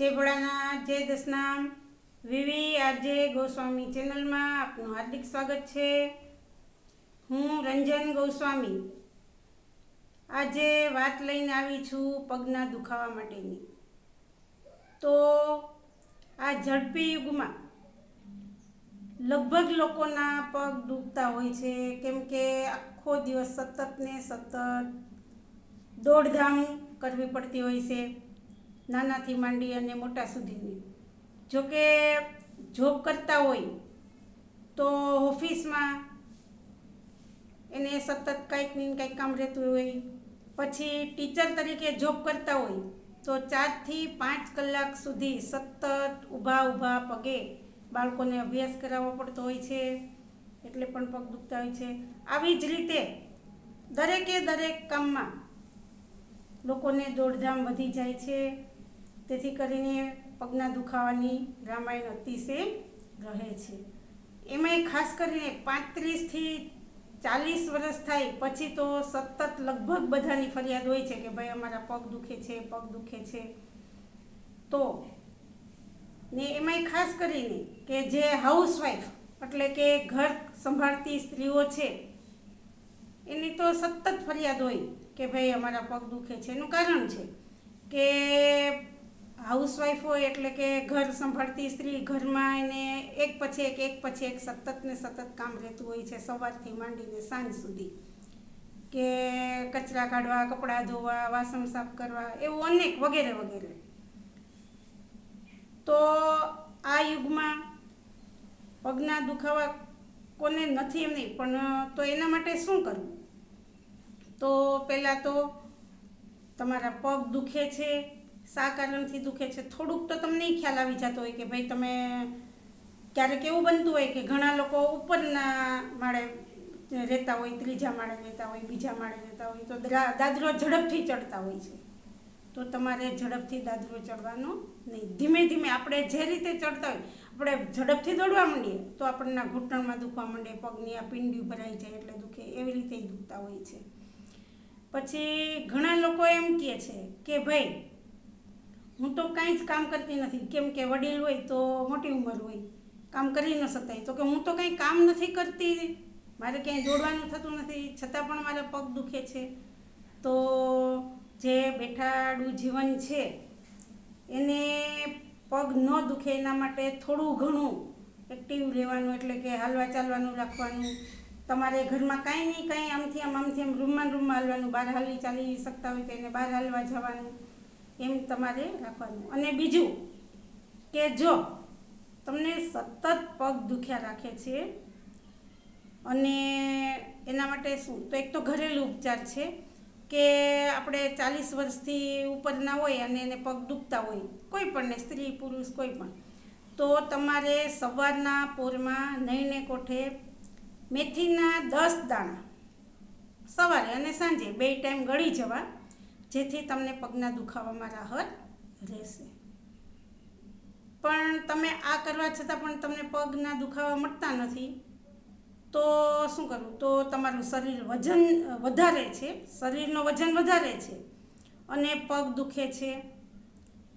જય ભોળાનાથ જય દસનામ. વિવી આરજે ગોસ્વામી ચેનલમાં આપનું હાર્દિક સ્વાગત છે. હું રંજન ગોસ્વામી. આજે વાત લઈને આવી છું પગના દુખાવા માટેની. તો આ ઝડપી યુગમાં લગભગ લોકોના પગ દુખતા હોય છે, કેમ કે આખો દિવસ સતત ને સતત દોડધામ કરવી પડતી હોય છે. નાનાથી માંડી અને મોટા સુધીની. જોકે જોબ કરતા હોય તો ઓફિસમાં એને સતત કંઈક ને કંઈક કામ રહેતું હોય. પછી ટીચર તરીકે જોબ કરતા હોય તો ચારથી પાંચ કલાક સુધી સતત ઊભા ઊભા પગે બાળકોને અભ્યાસ કરાવવો પડતો હોય છે, એટલે પણ પગ દુખતા હોય છે. આવી જ રીતે દરેકે દરેક કામમાં લોકોને દોડધામ વધી જાય છે. તેથી કરીને પગના દુખાવાની રામાયણ અતિશય રહે છે. એમાંય ખાસ કરીને પાંત્રીસથી ચાલીસ વર્ષ થાય પછી તો સતત લગભગ બધાની ફરિયાદ હોય છે કે ભાઈ અમારા પગ દુખે છે, પગ દુખે છે. તો ને એમાંય ખાસ કરીને કે જે હાઉસવાઈફ એટલે કે ઘર સંભાળતી સ્ત્રીઓ છે, એની તો સતત ફરિયાદ હોય કે ભાઈ અમારા પગ દુખે છે. એનું કારણ છે કે હાઉસવાઈફ હોય એટલે કે ઘર સંભાળતી સ્ત્રી ઘરમાં એને એક પછી એક એક પછી એક સતત ને સતત કામ રહેતું હોય છે સવારથી માંડીને સાંજ સુધી. કે કચરા કાઢવા, કપડાં ધોવા, વાસણ સાફ કરવા, એવું અનેક વગેરે વગેરે. તો આ યુગમાં પગના દુખાવા કોને નથી એમ નહીં, પણ તો એના માટે શું કરવું? તો પહેલાં તો તમારા પગ દુખે છે શા કારણથી દુખે છે. થોડુંક તો તમને ખ્યાલ આવી જતો હોય કે ભાઈ તમે ક્યારેક એવું બનતું હોય કે ઘણા લોકો ઉપરના માળે રહેતા હોય, ત્રીજા માળે રહેતા હોય, બીજા માળે રહેતા હોય, તો દરા- દાદરો ઝડપથી ચડતા હોય છે. તો તમારે ઝડપથી દાદરો ચડવાનો નહીં. ધીમે ધીમે આપણે જે રીતે ચડતા હોય, આપણે ઝડપથી દોડવા માંડીએ, તો આપણના ઘૂંટણમાં દુખવા માંડે, પગની આ પિંડી ભરાઈ જાય એટલે દુખે, એવી રીતે દુખતા હોય છે. પછી ઘણા લોકો એમ કહે છે કે ભાઈ હું તો કાંઈ જ કામ કરતી નથી. કેમ કે વડીલ હોય તો મોટી ઉંમર હોય. કામ કરી ન શકાય. તો કે હું તો કંઈ કામ નથી કરતી. મારે ક્યાંય જોડવાનું થતું નથી. છતાં પણ મારા પગ દુખે છે. તો જે બેઠાડું જીવન છે, એને પગ ન દુખે એના માટે થોડું ઘણું એક્ટિવ રહેવાનું, એટલે કે હાલવા ચાલવાનું રાખવાનું. તમારે ઘરમાં કાંઈ નહીં, કાંઈ આમથી આમ આમથી આમ રૂમમાં રૂમમાં હાલવાનું. બહાર હાલી ચાલી શકતા હોય તો એને બહાર હાલવા જવાનું. એમ તમારે રાખવાનું. અને બીજું કે જો તમને સતત પગ દુખ્યા રાખે છે અને એના માટે શું? તો એક તો ઘરેલું ઉપચાર છે કે આપણે ચાલીસ વર્ષથી ઉપરના હોય અને એને પગ દુખતા હોય, કોઈ પણ ને સ્ત્રી, પુરુષ, કોઈ પણ, તો તમારે સવારના પોરમાં નહીને કોઠે મેથીના દસ દાણા સવારે અને સાંજે બે ટાઈમ ગળી જવા જેથી તમને પગના દુખાવામાં રાહત રહેશે. પણ તમે આ કરવા છતાં પણ તમને પગના દુખાવા મળતા નથી, તો શું કરવું? તો તમારું શરીર વજન વધારે છે. શરીરનો વજન વધારે છે અને પગ દુખે છે.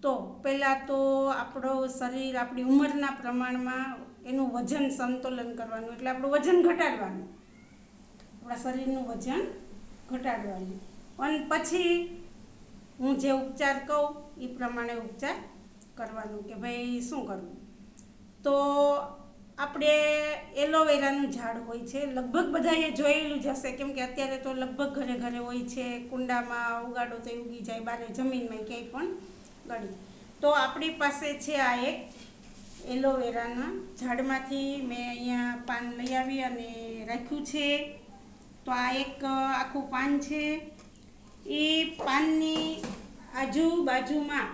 તો પહેલાં તો આપણો શરીર આપણી ઉંમરના પ્રમાણમાં એનું વજન સંતુલન કરવાનું, એટલે આપણું વજન ઘટાડવાનું. આપણા શરીરનું વજન ઘટાડવાનું. અને પછી હું જે ઉપચાર કહું એ પ્રમાણે ઉપચાર કરવાનું કે ભાઈ શું કરવું? તો આપણે એલોવેરાનું ઝાડ હોય છે, લગભગ બધાએ જોયેલું જ હશે. કેમ કે અત્યારે તો લગભગ ઘરે ઘરે હોય છે, કુંડામાં ઉગાડો તો ઉગી જાય, બારે જમીનમાં ક્યાંય પણ ગળી. તો આપણી પાસે છે આ એક એલોવેરાના ઝાડમાંથી મેં અહીંયા પાન લઈ આવી અને રાખ્યું છે. તો આ એક આખું પાન છે. એ પાનની આજુબાજુમાં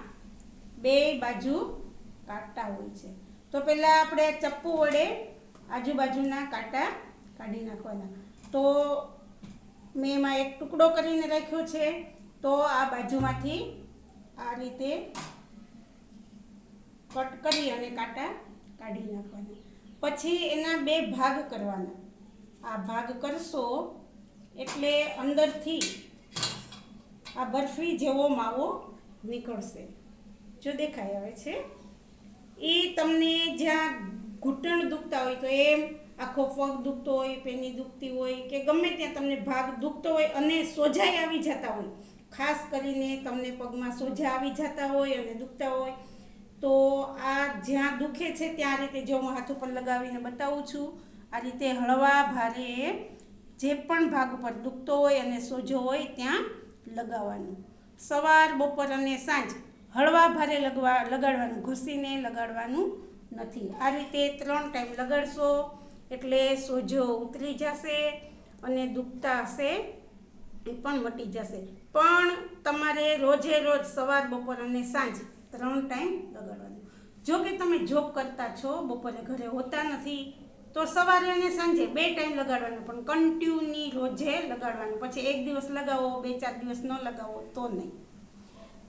બે બાજુ કાંટા હોય છે. તો પહેલાં આપણે ચપ્પુ વડે આજુબાજુના કાંટા કાઢી નાખવાના. તો મેં એમાં એક ટુકડો કરીને રાખ્યો છે. તો આ બાજુમાંથી આ રીતે કટ કરી અને કાંટા કાઢી નાખવાના. પછી એના બે ભાગ કરવાના. આ ભાગ કરશો એટલે અંદરથી આ બરફી જેવો માવો નીકળશે. જો દેખાય આવે છે. એ તમને જ્યાં ઘૂંટણ દુખતા હોય તો એમ આખો પગ દુખતો હોય, પેની દુખતી હોય કે ગમે ત્યાં તમને ભાગ દુખતો હોય અને સોજાઈ આવી જતા હોય, ખાસ કરીને તમને પગમાં સોજા આવી જતા હોય અને દુખતા હોય, તો આ જ્યાં દુખે છે ત્યાં રીતે જો હું હાથ ઉપર લગાવીને બતાવું છું, આ રીતે હળવા ભારે જે પણ ભાગ ઉપર દુખતો હોય અને સોજો હોય ત્યાં લગાવવાનું. સવાર, બપોર અને સાંજ હળવા ભારે લગવા, લગાડવાનું. ઘસીને લગાડવાનું નથી. આ રીતે ત્રણ ટાઈમ લગાડશો એટલે સોજો ઉતરી જશે અને દુખતા હશે એ પણ મટી જશે. પણ તમારે રોજે રોજ સવાર, બપોર અને સાંજ ત્રણ ટાઈમ લગાડવાનું. જો કે તમે જોબ કરતા છો, બપોરે ઘરે હોતા નથી તો સવારે અને સાંજે બે ટાઈમ લગાડવાનું, પણ કન્ટિન્યુની રોજે લગાડવાનું. પછી એક દિવસ લગાવો, બે ચાર દિવસ ન લગાવો, તો નહીં.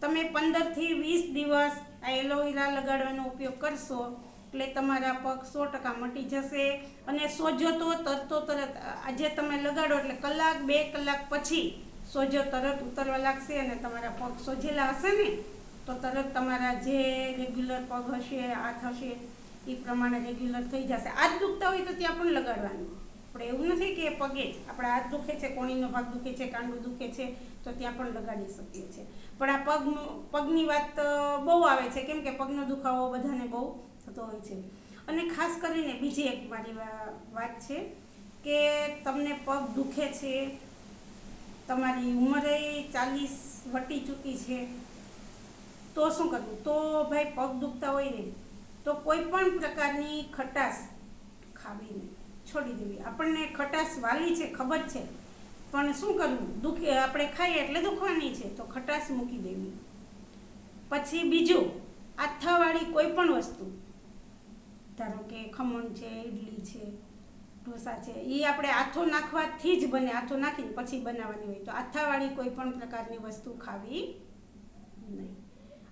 તમે પંદરથી વીસ દિવસ આ એલોવેરા લગાડવાનો ઉપયોગ કરશો, એટલે તમારા પગ સો ટકા મટી જશે. અને સોજો તો તરતો તરત, આજે તમે લગાડો એટલે કલાક, બે કલાક પછી સોજો તરત ઉતરવા લાગશે અને તમારા પગ સોજેલા હશે ને, તો તરત તમારા જે રેગ્યુલર પગ હશે, હાથ હશે એ પ્રમાણે રેગ્યુલર થઈ જશે. આજ દુખતા હોય તો ત્યાં પણ લગાડવાનું. આપણે એવું નથી કે પગે જ. આપણે હાથ દુખે છે, કોણીનો ભાગ દુખે છે, કાંડું દુખે છે, તો ત્યાં પણ લગાડી શકીએ છીએ. પણ આ પગનું, પગની વાત બહુ આવે છે. કેમ કે પગનો દુખાવો બધાને બહુ થતો હોય છે. અને ખાસ કરીને બીજી એક મારી વાત છે કે તમને પગ દુખે છે, તમારી ઉંમરે ચાલીસ વટી ચૂકી છે, તો શું કરવું? તો ભાઈ પગ દુખતા હોય ને તો કોઈ પણ પ્રકારની ખટાશ ખાવી નહીં. છોડી દેવી. આપણને ખટાશ વાલી છે, ખબર છે. પણ શું કરવું? દુખે આપણે ખાઈએ એટલે દુખવાની છે. તો ખટાશ મૂકી દેવી. પછી બીજું, આથાવાળી કોઈ પણ વસ્તુ. ધારો કે ખમણ છે ઇડલી છે, ઢોસા છે એ આપણે આથો નાખવાથી જ બને. આથો નાખીને પછી બનાવવાની હોય તો આથાવાળી કોઈ પણ પ્રકારની વસ્તુ ખાવી નહીં.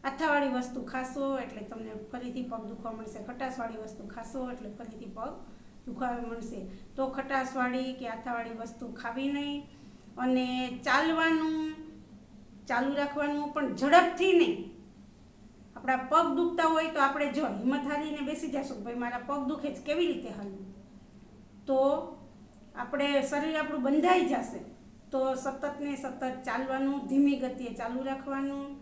આથાવાળી વસ્તુ ખાશો એટલે તમને ફરીથી પગ દુખવા મળશે. ખટાશવાળી વસ્તુ ખાશો એટલે ફરીથી પગ દુખાવા મળશે. તો ખટાશવાળી કે આથાવાળી વસ્તુ ખાવી નહીં અને ચાલવાનું, ચાલુ રાખવાનું પણ ઝડપથી નહીં. આપણા પગ દુખતા હોય તો આપણે જો હિંમત હારીને બેસી જશું ભાઈ મારા પગ દુખે છે, કેવી રીતે હાલવું? તો આપણે શરીર આપણું બંધાઈ જશે. તો સતત ને સતત ચાલવાનું, ધીમી ગતિએ ચાલુ રાખવાનું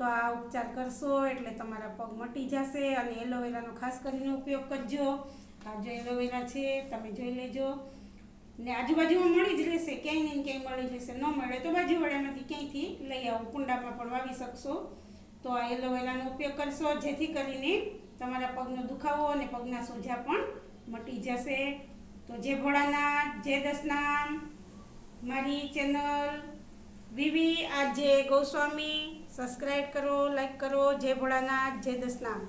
તો આ ઉપચાર કરશો એટલે તમારા પગ મટી જશે અને એલોવેરાનો ખાસ કરીને ઉપયોગ કરજો. આ જે એલોવેરા છે, તમે જોઈ લેજો. ને આજુબાજુમાં મળી જ રહેશે, ક્યાંય ને ક્યાંય મળી જશે. ન મળે તો બાજુવાળામાંથી ક્યાંયથી લઈ આવો, કુંડામાં પણ વાવી શકશો. તો આ એલોવેરાનો ઉપયોગ કરશો, જેથી કરીને તમારા પગનો દુખાવો અને પગના સોજા પણ મટી જશે. તો જે ભોળાનાથ જે દસનામ મારી ચેનલ વિવી આજે ગોસ્વામી સબસ્ક્રાઈબ કરો લાઈક કરો. જય ભોળાનાથ જય દસનામ